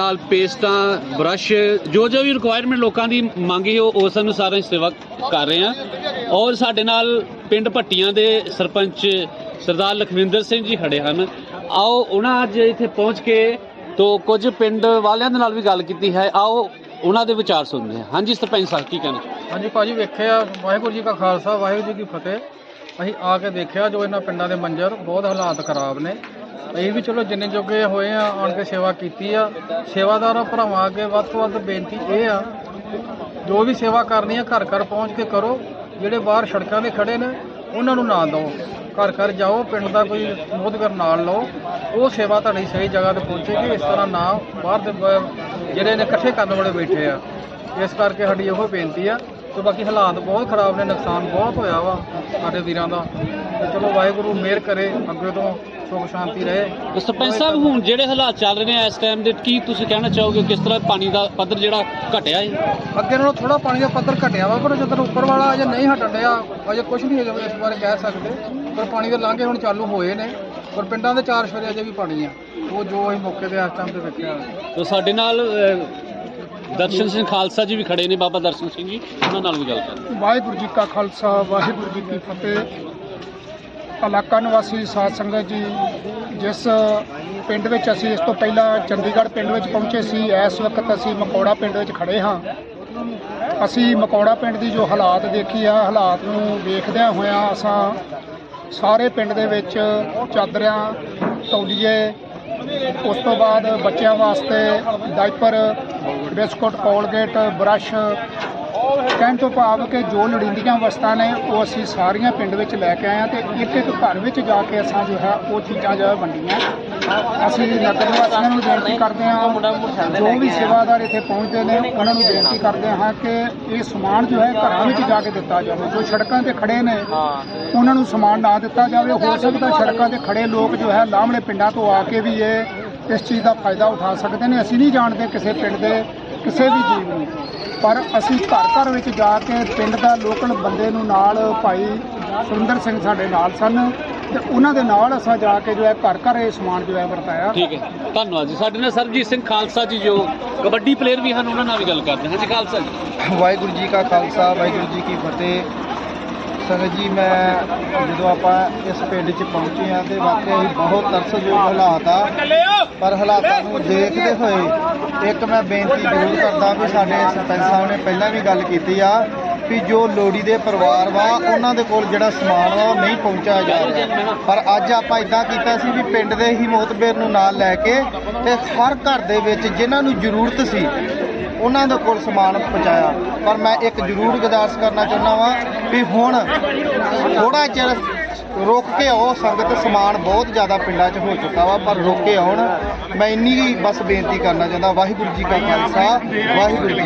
ਨਾਲ ਪੇਸਟਾਂ ਬ੍ਰਸ਼, ਜੋ ਜੋ ਵੀ ਰਿਕੁਆਇਰਮੈਂਟ ਲੋਕਾਂ ਦੀ ਮੰਗੀ ਉਹ ਉਸ ਅਨੁਸਾਰ ਅਸੀਂ ਸੇਵਾ ਕਰ ਰਹੇ ਹਾਂ। ਔਰ ਸਾਡੇ ਨਾਲ ਪਿੰਡ ਭੱਟੀਆਂ ਦੇ ਸਰਪੰਚ ਸਰਦਾਰ ਲਖਵਿੰਦਰ ਸਿੰਘ ਜੀ ਖੜੇ ਹਨ। ਆਓ, ਉਹਨਾਂ ਅੱਜ ਇੱਥੇ ਪਹੁੰਚ ਕੇ ਤੋਂ ਕੁਝ ਪਿੰਡ ਵਾਲਿਆਂ ਦੇ ਨਾਲ ਵੀ ਗੱਲ ਕੀਤੀ ਹੈ। ਆਓ, ਉਹਨਾਂ ਦੇ ਵਿਚਾਰ ਸੁਣਦੇ ਹਾਂ। ਹਾਂਜੀ, ਸਰਪੰਚ ਸਾਹਿਬ, ਕੀ ਕਹਿਣਾ? ਹਾਂਜੀ, ਭਾਜੀ ਵੇਖਿਆ, ਵਾਹਿਗੁਰੂ ਜੀ ਕਾ ਖਾਲਸਾ, ਵਾਹਿਗੁਰੂ ਜੀ ਕੀ ਫਤਿਹ। ਅਸੀਂ ਆ ਕੇ ਦੇਖਿਆ ਜੋ ਇਹਨਾਂ ਪਿੰਡਾਂ ਦੇ ਮੰਜਰ, ਬਹੁਤ ਹਾਲਾਤ ਖਰਾਬ ਨੇ। ਅਸੀਂ ਵੀ ਚਲੋ ਜਿੰਨੇ ਜੋਗੇ ਹੋਏ ਆ, ਆਣ ਕੇ ਸੇਵਾ ਕੀਤੀ ਆ। ਸੇਵਾਦਾਰਾਂ ਭਰਾਵਾਂ, ਅੱਗੇ ਵੱਧ ਤੋਂ ਵੱਧ ਬੇਨਤੀ ਇਹ ਆ, ਜੋ ਵੀ ਸੇਵਾ ਕਰਨੀ ਆ, ਘਰ ਘਰ ਪਹੁੰਚ ਕੇ ਕਰੋ। ਜਿਹੜੇ ਬਾਹਰ ਸੜਕਾਂ 'ਤੇ ਖੜੇ ਨੇ, ਉਹਨਾਂ ਨੂੰ ਨਾ ਦਿਓ। ਘਰ ਘਰ ਜਾਓ, ਪਿੰਡ ਦਾ ਕੋਈ ਮੋਦਗਰ ਨਾਲ ਲਓ। ਉਹ ਸੇਵਾ ਤੁਹਾਡੀ ਸਹੀ ਜਗ੍ਹਾ ਤੇ ਪਹੁੰਚੇਗੀ। ਇਸ ਤਰ੍ਹਾਂ ਨਾ ਬਾਹਰ ਦੇ ਬ- ਜਿਹੜੇ ਨੇ ਇਕੱਠੇ ਕਰਨ ਵਾਲੇ ਬੈਠੇ ਆ। ਇਸ ਕਰਕੇ ਸਾਡੀ ਇਹੋ ਬੇਨਤੀ ਆ ਤੇ ਬਾਕੀ ਹਾਲਾਤ ਬਹੁਤ ਖਰਾਬ ਨੇ, ਨੁਕਸਾਨ ਬਹੁਤ ਹੋਇਆ ਵਾ ਸਾਡੇ ਵੀਰਾਂ ਦਾ। ਤੇ ਚਲੋ ਵਾਹਿਗੁਰੂ, ਮਿਹਰ ਕਰੇ ਅੱਗੇ ਤੋਂ। ਸੁਖ ਸ਼ਾਂਤੀ ਰਹੇ। ਤੇ ਸਰਪੰਚ ਸਾਹਿਬ ਹੁਣ ਜਿਹੜੇ ਹਾਲਾਤ ਚੱਲ ਰਹੇ ਨੇ ਇਸ ਟਾਈਮ ਦੇ ਕੀ ਤੁਸੀਂ ਕਹਿਣਾ ਚਾਹੋਗੇ ਕਿਸ ਤਰ੍ਹਾਂ ਪਾਣੀ ਦਾ ਪੱਧਰ ਜਿਹੜਾ ਘਟਿਆ ਹੈ? ਅੱਗੇ ਨਾਲੋਂ ਥੋੜਾ ਪਾਣੀ ਦਾ ਪੱਧਰ ਘਟਿਆ ਵਾ ਪਰ ਜਦੋਂ ਉੱਪਰ ਵਾਲਾ ਅਜੇ ਨਹੀਂ ਹਟਣ ਡਿਆ ਅਜੇ ਕੁਝ ਨਹੀਂ ਹੈਗਾ ਇਸ ਬਾਰੇ ਕਹਿ ਸਕਦੇ। ਪਰ ਪਾਣੀ ਦੇ ਲਾਂਘੇ ਹੁਣ ਚਾਲੂ ਹੋਏ ਨੇ ਪਰ ਪਿੰਡਾਂ ਦੇ ਚਾਰ ਸ਼ੇਰੇ ਅਜੇ ਵੀ ਪਾਣੀ ਆ। ਉਹ ਜੋ ਅਸੀਂ ਮੌਕੇ ਤੇ ਇਸ ਟਾਈਮ ਤੇ ਵੇਖਿਆ। ਤੋ ਸਾਡੇ ਨਾਲ ਅਹ, ਦਰਸ਼ਨ ਸਿੰਘ ਖਾਲਸਾ ਜੀ ਵੀ ਖੜੇ ਨੇ ਬਾਬਾ ਦਰਸ਼ਨ ਸਿੰਘ ਜੀ ਉਹਨਾਂ ਨਾਲ ਵੀ ਗੱਲ ਕਰਾਂਗੇ ਵਾਹਿਗੁਰੂ ਜੀ ਕਾ ਖਾਲਸਾ ਵਾਹਿਗੁਰੂ ਜੀ ਕੀ ਫਤਿਹ। ਇਲਾਕਾ ਨਿਵਾਸੀ ਸਾਧ ਸੰਗਤ ਜੀ, ਜਿਸ ਪਿੰਡ ਵਿੱਚ ਅਸੀਂ ਇਸ ਤੋਂ ਪਹਿਲਾਂ ਚੰਡੀਗੜ੍ਹ ਪਿੰਡ ਵਿੱਚ ਪਹੁੰਚੇ ਸੀ, ਇਸ ਵਕਤ ਅਸੀਂ ਮਕੌੜਾ ਪਿੰਡ ਵਿੱਚ ਖੜੇ ਹਾਂ। ਅਸੀਂ ਮਕੌੜਾ ਪਿੰਡ ਦੀ ਜੋ ਹਾਲਾਤ ਦੇਖੀ ਆ, ਹਾਲਾਤ ਨੂੰ ਵੇਖਦਿਆਂ ਹੋਇਆਂ ਅਸਾਂ ਸਾਰੇ ਪਿੰਡ ਦੇ ਵਿੱਚ ਚਾਦਰਾਂ ਤੌਲੀਏ, ਉਸ ਤੋਂ ਬਾਅਦ ਬੱਚਿਆਂ ਵਾਸਤੇ ਡਾਈਪਰ ਬਿਸਕੁਟ, ਕੋਲਗੇਟ, ਬ੍ਰਸ਼ ਕਹਿਣ ਤੋਂ ਭਾਵ ਕਿ ਜੋ ਲੋੜੀਂਦੀਆਂ ਵਸਤਾਂ ਨੇ, ਉਹ ਅਸੀਂ ਸਾਰੀਆਂ ਪਿੰਡ ਵਿੱਚ ਲੈ ਕੇ ਆਏ ਹਾਂ ਤੇ ਇੱਕ ਇੱਕ ਘਰ ਵਿੱਚ ਜਾ ਕੇ ਅਸਾਂ ਜੋ ਹੈ, ਉਹ ਚੀਜ਼ਾਂ ਜੋ ਹੈ ਵੰਡੀਆਂ। ਅਸੀਂ ਨਗਰ ਨਿਵਾਸੀਆਂ ਨੂੰ ਬੇਨਤੀ ਕਰਦੇ ਹਾਂ, ਜੋ ਵੀ ਸੇਵਾਦਾਰ ਇੱਥੇ ਪਹੁੰਚਦੇ ਨੇ, ਉਹਨਾਂ ਨੂੰ ਬੇਨਤੀ ਕਰਦੇ ਹਾਂ ਕਿ ਇਹ ਸਮਾਨ ਜੋ ਹੈ, ਘਰਾਂ ਵਿੱਚ ਜਾ ਕੇ ਦਿੱਤਾ ਜਾਵੇ। ਜੋ ਸੜਕਾਂ ਤੇ ਖੜੇ ਨੇ, ਉਹਨਾਂ ਨੂੰ ਸਮਾਨ ਨਾ ਦਿੱਤਾ ਜਾਵੇ। ਹੋ ਸਕਦਾ ਸੜਕਾਂ ਤੇ ਖੜੇ ਲੋਕ ਜੋ ਹੈ, ਲਾਹਮਣੇ ਪਿੰਡਾਂ ਤੋਂ ਆ ਕੇ ਵੀ ਇਹ ਇਸ ਚੀਜ਼ ਦਾ ਫਾਇਦਾ ਉਠਾ ਸਕਦੇ ਨੇ। ਅਸੀਂ ਨਹੀਂ ਜਾਣਦੇ ਕਿਸੇ ਪਿੰਡ ਦੇ ਕਿਸੇ ਵੀ ਜੀਵ ਨੂੰ। ਪਰ ਅਸੀਂ ਘਰ ਘਰ ਵਿੱਚ ਜਾ ਕੇ ਪਿੰਡ ਦਾ ਲੋਕਲ ਬੰਦੇ ਨੂੰ ਨਾਲ ਭਾਈ ਸੁਰਿੰਦਰ ਸਿੰਘ ਸਾਡੇ ਨਾਲ ਸਨ ਤੇ ਉਹਨਾਂ ਦੇ ਨਾਲ ਅਸਾਂ ਜਾ ਕੇ ਜੋ ਹੈ ਘਰ ਘਰ ਇਹ ਸਮਾਨ ਜੋ ਹੈ ਵਰਤਾਇਆ। ਠੀਕ ਹੈ। ਧੰਨਵਾਦ ਜੀ। ਸਾਡੇ ਨਾਲ ਸਰਬਜੀਤ ਸਿੰਘ ਖਾਲਸਾ ਜੀ ਜੋ ਕਬੱਡੀ ਪਲੇਅਰ ਵੀ ਹਨ ਉਹਨਾਂ ਨਾਲ ਵੀ ਗੱਲ ਕਰਦੇ ਹਾਂ। ਹਾਂਜੀ ਖਾਲਸਾ ਜੀ। ਵਾਹਿਗੁਰੂ ਜੀ ਕਾ ਖਾਲਸਾ ਵਾਹਿਗੁਰੂ ਜੀ ਕੀ ਫਤਿਹ। ਸੰਗਤ ਜੀ, ਮੈਂ ਜਦੋਂ ਆਪਾਂ ਇਸ ਪਿੰਡ 'ਚ ਪਹੁੰਚੇ ਆ ਤੇ ਵਾਕਿਆ ਹੀ ਬਹੁਤ ਤਰਸਯੋਗ ਹਾਲਾਤ ਆ। ਪਰ ਹਾਲਾਤਾਂ ਨੂੰ ਦੇਖਦੇ ਹੋਏ ਇੱਕ ਮੈਂ ਬੇਨਤੀ ਜ਼ਰੂਰ ਕਰਦਾ ਵੀ ਸਾਡੇ ਸਰਪੰਚ ਸਾਹਿਬ ਨੇ ਪਹਿਲਾਂ ਵੀ ਗੱਲ ਕੀਤੀ ਆ ਵੀ ਜੋ ਲੋੜੀ ਦੇ ਪਰਿਵਾਰ ਵਾ, ਉਹਨਾਂ ਦੇ ਕੋਲ ਜਿਹੜਾ ਸਮਾਨ ਵਾ, ਉਹ ਨਹੀਂ ਪਹੁੰਚਾਇਆ ਜਾ ਰਿਹਾ। ਪਰ ਅੱਜ ਆਪਾਂ ਇਦਾਂ ਕੀਤਾ ਸੀ ਵੀ ਪਿੰਡ ਦੇ ਹੀ ਮੋਤਬੇਰ ਨੂੰ ਨਾਲ ਲੈ ਕੇ ਤੇ ਹਰ ਘਰ ਦੇ ਵਿੱਚ ਜਿਨ੍ਹਾਂ ਨੂੰ ਜ਼ਰੂਰਤ ਸੀ ਉਹਨਾਂ ਦੇ ਕੋਲ ਸਮਾਨ ਪਹੁੰਚਾਇਆ। ਪਰ ਮੈਂ ਇੱਕ ਜ਼ਰੂਰ ਗੁਜ਼ਾਰਿਸ਼ ਕਰਨਾ ਚਾਹੁੰਦਾ ਵਾਂ ਵੀ ਹੁਣ ਥੋੜਾ ਚਿਰ ਰੋਕ ਕੇ ਆਓ, ਸੰਗਤ ਸਮਾਨ ਬਹੁਤ ਜ਼ਿਆਦਾ ਪਿੰਡਾਂ 'ਚ ਹੋ ਚੁੱਕਾ ਵਾ, ਪਰ ਰੋਕ ਕੇ ਆਉਣ। ਮੈਂ ਇੰਨੀ ਹੀ ਬਸ ਬੇਨਤੀ ਕਰਨਾ ਚਾਹੁੰਦਾ, ਵਾਹਿਗੁਰੂ ਜੀ ਕਾ ਖਾਲਸਾ, ਵਾਹਿਗੁਰੂ ਜੀ